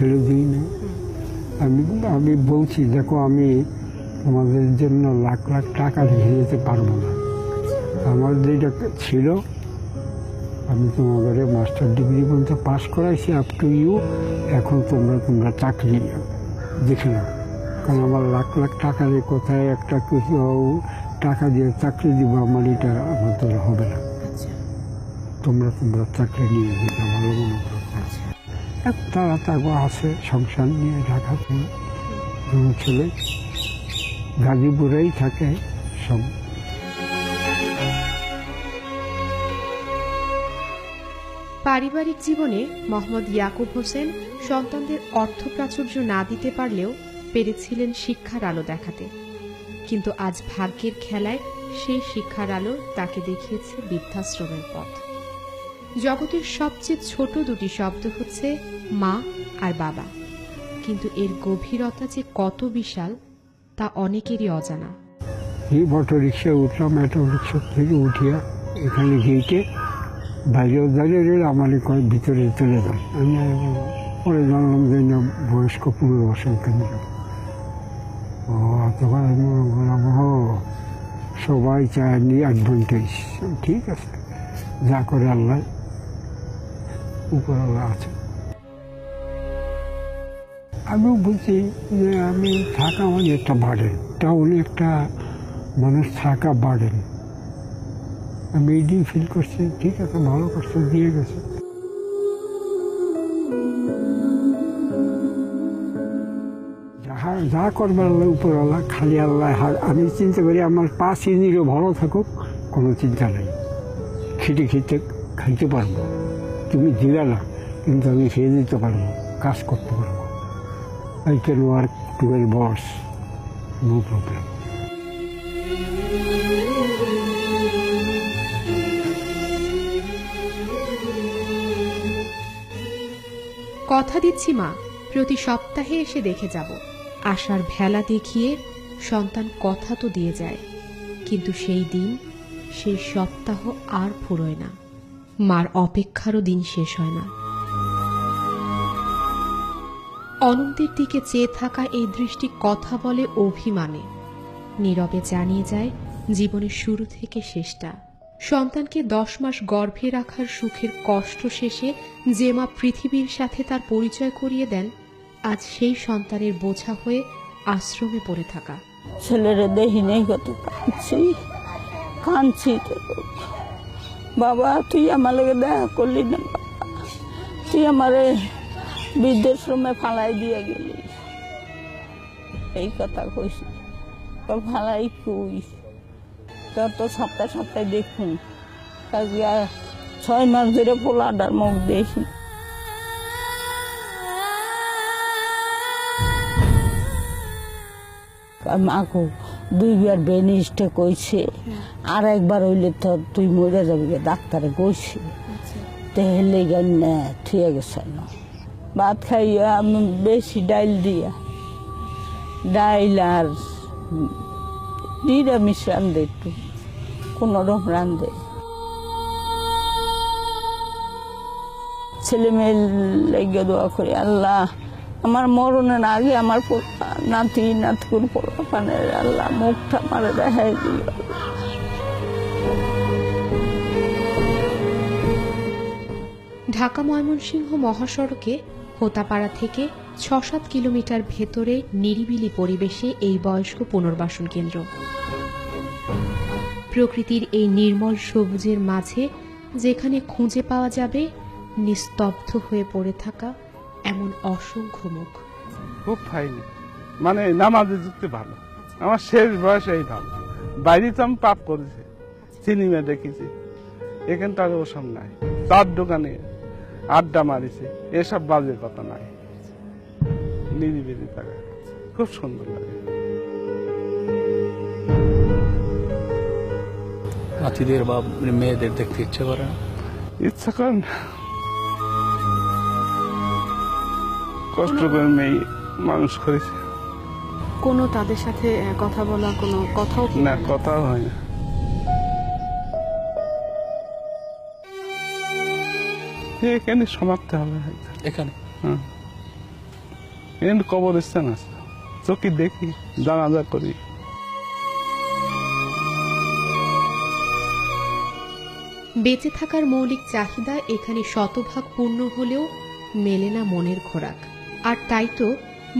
ছেড়ে দিই না আমি আমি বলছি দেখো আমি তোমাদের জন্য লাখ লাখ টাকা রেখে যেতে পারব না। আমার যেটা ছিল আমি তোমাদের মাস্টার ডিগ্রি পর্যন্ত পাস করাইছি আপ টু ইউ এখন তোমরা তোমরা চাকরি দেখে নাও। কারণ আমার লাখ লাখ টাকা দিয়ে কোথায় একটা কিছু টাকা দিয়ে চাকরি দিব আমার এটা আমার দ্বারা হবে না। আচ্ছা। তোমরা তোমরা চাকরি নিয়ে যেটা ভালো মনে করো। তারা আছে সংসার নিয়ে ছেলে গাজীপুরেই থাকে সব। পারিবারিক জীবনে মোহাম্মদ ইয়াকুব হোসেন সন্তানদের অর্থ প্রাচুর্য না দিতে পারলেও পেরেছিলেন শিক্ষার আলো দেখাতে। কিন্তু আজ ভাগ্যের খেলায় সেই শিক্ষার আলো তাকে দেখিয়েছে বৃদ্ধাশ্রমের পথ। জগতের সবচেয়ে ছোট দুটি শব্দ হচ্ছে মা আর বাবা। কিন্তু এর গভীরতা যে কত বিশাল, তা অনেকেরই অজানা। এই অটো রিক্সায় উঠলাম অটো রিক্সা থেকে উঠিয়া এখানে গেটে বাইরেও দাঁড়িয়ে রইল আমার ভিতরে চলে যান আমি পরে জানলাম যে না, বয়স্ক পুনর্বাসন কেন্দ্র ও তখন আমি বললাম ও সবাই চায় নি অ্যাডভান্টেজ ঠিক আছে, যা করে আল্লাহ উপর আল্লাহ আছে। আমিও বুঝছি যে আমি থাকা মানে একটা বার্ডেন টাউনে একটা মানুষ থাকা বার্ডেন আমি দিন ফিল করছি, ঠিক আছে, ভালো করছে, দিয়ে গেছে। যা করবার আল্লাহ উপর আল্লাহ খালি আল্লাহ হার- আমি চিন্তা করি আমার পা চিনিরও ভালো থাকুক, কোনো চিন্তা নেই। খেটে খেতে খাইতে পারব। তুমি দিলে না, কিন্তু আমি খেয়ে দিতে পারব, কাজ করতে পারব। I can work twelve hours no problem কথা দিচ্ছি মা, প্রতি সপ্তাহে এসে দেখে যাব। আশার ভেলা দেখিয়ে সন্তান কথা তো দিয়ে যায়, কিন্তু সেই দিন, সেই সপ্তাহ আর ফুরোয় না। মার অপেক্ষারও দিন শেষ হয় না। অনন্তের দিকে চেয়ে থাকা এই দৃষ্টি কথা বলে অভিমানে। নীরবে জানিয়ে যায়, জীবনের শুরু থেকে শেষটা। সন্তানকে দশ মাস গর্ভে রাখার সুখের কষ্ট শেষে যে মা পৃথিবীর সাথে তার পরিচয় করিয়ে দেন, আজ সেই সন্তানের বোঝা হয়ে আশ্রমে পড়ে থাকা। ছেলেরে দেখি নেই কত কাঁদছি। কাঁদছি বাবা, তুই আমার লগে দেখা করলি না তুই আমারে বৃদ্ধাশ্রমে ফালাই দিয়ে গেলি। এই কথা কইস তোর ফালাই কই? তোর তো সপ্তাহ সপ্তাহে দেখুন। ছয় মাস ধরে পোলাটার মুখ দেখি মাকু দুইবার বেনিস্টে কইছে আর একবার হইলে তো তুই মরে যাবি ডাক্তারে কইছে। তেহলে গেলে থুয়ে গেছে না। ভাত খাইয়া আমি বেশি ডাইল দিয়া। ডাইল আর নিরামিষ রান্ধে একটু কোনো রকম রান্ধে। ছেলে মেয়ে লেগে দোয়া করি আল্লাহ আমার মরণের আগে আমার নাতি নাতকুর পানের আল্লাহ মুখটা আমার দেখাই দিল। ঢাকা ময়মনসিংহ মহাসড়কে হোতাপাড়া থেকে ছ সাত কিলোমিটার ভেতরে নিরিবিলি পরিবেশে এই বয়স্ক পুনর্বাসন কেন্দ্র। প্রকৃতির এই নির্মল সবুজের মাঝে যেখানে খুঁজে পাওয়া যাবে, নিস্তব্ধ হয়ে পড়ে থাকা এমন অসংখ্য মুখ। খুব ফাইন। মানে নামাজে যুক্তি ভালো। আমার শেষ বয়সেই ভালো বাইরে তো আমি পাপ করেছি। সিনেমা দেখেছি। এখানে তার ওসব নাই। তার দোকানে আড্ডা মারিছে। এসব বাজে কথা নাই। নিরিবিলি থাকে খুব সুন্দর লাগে। নাতিদের বা মেয়েদের দেখতে ইচ্ছে করে না? ইচ্ছা করেন না। কষ্ট করে মেয়ে মানুষ করেছে। কোনো তাদের সাথে কথা বলা কোনো কথাও না কথাও হয় না। এখানে সমাপ্ত হবে। এখানে। এখানে কবরস্থান আছে। চোখে দেখি জানাজা করি। বেঁচে থাকার মৌলিক চাহিদা এখানে শতভাগ পূর্ণ হলেও মেলে না মনের খোরাক। আর তাই তো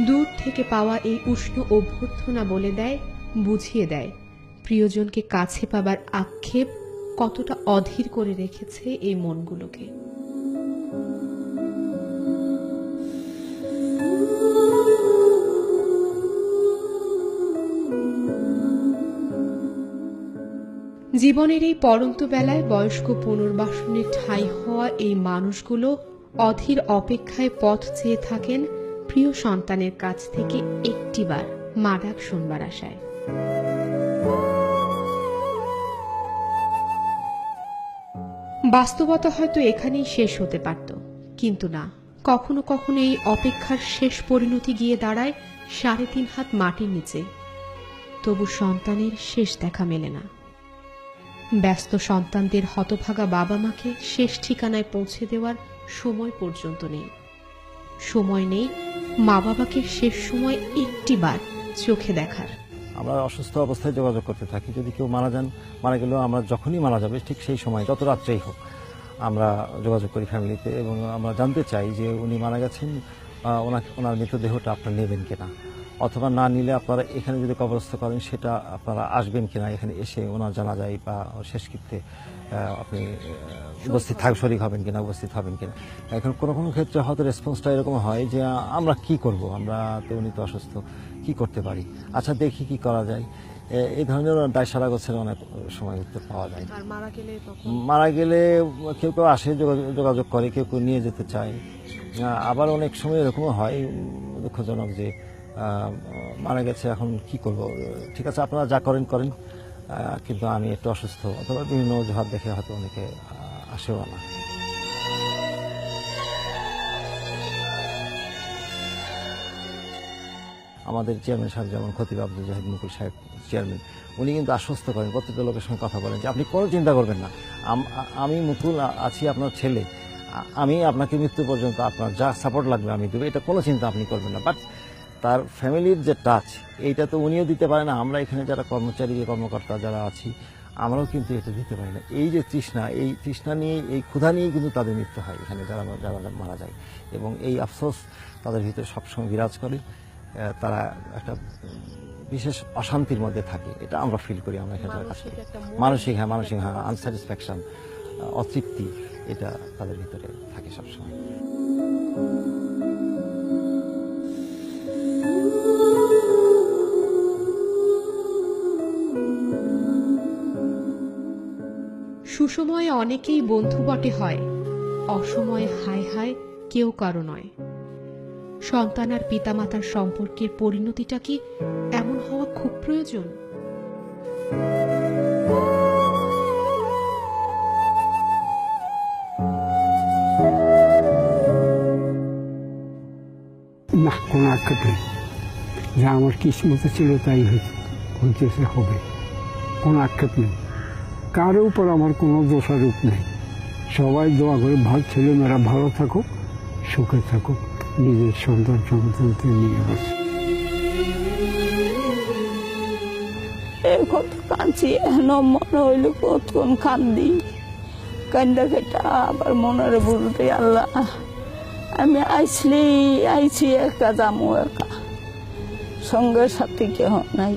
দূর থেকে পাওয়া এই উষ্ণ অভ্যর্থনা বলে দেয়, বুঝিয়ে দেয়। প্রিয়জনকে কাছে পাবার আক্ষেপ কতটা অধীর করে রেখেছে এই মনগুলোকে। জীবনের এই পরন্ত বেলায় বয়স্ক পুনর্বাসনের ঠাঁই হওয়া এই মানুষগুলো অধীর অপেক্ষায় পথ চেয়ে থাকেন প্রিয় সন্তানের কাছ থেকে একটিবার মা ডাক শুনবার আশায়। বাস্তবতা হয়তো এখানেই শেষ হতে পারত, কিন্তু না, কখনো কখনো এই অপেক্ষার শেষ পরিণতি গিয়ে দাঁড়ায় সাড়ে তিন হাত মাটির নিচে। তবু সন্তানের শেষ দেখা মেলে না। ব্যস্ত সন্তানদের হতভাগা বাবা মাকে শেষ ঠিকানায় পৌঁছে দেওয়ার সময় পর্যন্ত নেই। সময় নেই মা বাবাকে শেষ সময় একটি একটিবার চোখে দেখার। আমরা অসুস্থ অবস্থায় যোগাযোগ করতে থাকি। যদি কেউ মারা যান, মারা গেলেও আমরা যখনই মারা যাবে, ঠিক সেই সময়, যত রাত্রেই হোক, আমরা যোগাযোগ করি ফ্যামিলিতে এবং আমরা জানতে চাই যে উনি মারা গেছেন ওনাকে, ওনার মৃতদেহটা আপনার নেবেন কিনা। অথবা না নিলে আপনারা এখানে যদি কবরস্থ করেন সেটা আপনারা আসবেন কিনা এখানে এসে ওনার জানা যায় বা শেষকৃত্যে আপনি উপস্থিত থাক শরিক হবেন কিনা উপস্থিত হবেন কিনা। এখন কোনো কোনো ক্ষেত্রে হয়তো রেসপন্সটা এরকম হয় যে আমরা কি করব? আমরা তো উনি তো অসুস্থ কী করতে পারি? আচ্ছা দেখি কি করা যায়। এই ধরনের দায় সারা গোছের অনেক সময় উত্তর পাওয়া যায়। মারা গেলে মারা গেলে কেউ কেউ আসে যোগাযোগ করে কেউ কেউ নিয়ে যেতে চায়। আবার অনেক সময় এরকমও হয় দুঃখজনক যে মারা গেছে, এখন কি করব? ঠিক আছে, আপনারা যা করেন করেন। কিন্তু আমি একটু অসুস্থ, অথবা বিভিন্ন অজুহাত দেখে হয়তো অনেকে আসেও না। আমাদের চেয়ারম্যান সাহেব যেমন খতিব আব্দুল জাহিদ মুকুল সাহেব চেয়ারম্যান, উনি কিন্তু আশ্বস্ত করেন প্রত্যেকটা লোকের সঙ্গে কথা বলেন যে, আপনি কোনো চিন্তা করবেন না। আমি মুকুল আছি আপনার ছেলে। আমি আপনাকে মৃত্যু পর্যন্ত আপনার যা সাপোর্ট লাগবে আমি দেবো। এটা কোনো চিন্তা আপনি করবেন না। বাট তার ফ্যামিলির যে টাচ এইটা তো উনিও দিতে পারে না। আমরা এখানে যারা কর্মচারী কর্মকর্তা যারা আছি আমরাও কিন্তু এটা দিতে পারি না। এই যে তৃষ্ণা এই তৃষ্ণা নিয়ে এই ক্ষুধা নিয়েই কিন্তু তাদের মৃত্যু হয় এখানে যারা যারা মারা যায়। এবং এই আফসোস তাদের ভিতরে সবসময় বিরাজ করে। তারা একটা বিশেষ অশান্তির মধ্যে থাকে। এটা আমরা ফিল করি আমরা এখানে একটা মানসিক হ্যাঁ মানসিক হ্যাঁ আনস্যাটিসফ্যাকশন অতৃপ্তি এটা তাদের ভিতরে থাকে সবসময়। সুসময়ে অনেকেই বন্ধু বটে হয়। অসময়ে হায় হায় কেউ কারও নয়। সন্তান আর পিতামাতার সম্পর্কের পরিণতিটা কি এমন হওয়া খুব প্রয়োজন? না, কোনো আক্ষেপ যা আমার কিসমতে ছিল তাই হইতেছে হবে। কোনো আক্ষেপ নেই। কারও উপর আমার কোনো দোষারোপ নেই। সবাই দোয়া করে ভালো ছেলেমেয়েরা ভালো থাকুক, সুখে থাকুক, নিজের সন্তান সন্তানকে নিয়ে এই কত কাঁদছি এখনও মনে হইল কতক্ষণ কান্দি। কান্দা কেটা আবার মনের বলতে আল্লাহ। আমি আইসলি, আইছি একা, যামু একা। সঙ্গে সাথে কেহ নাই।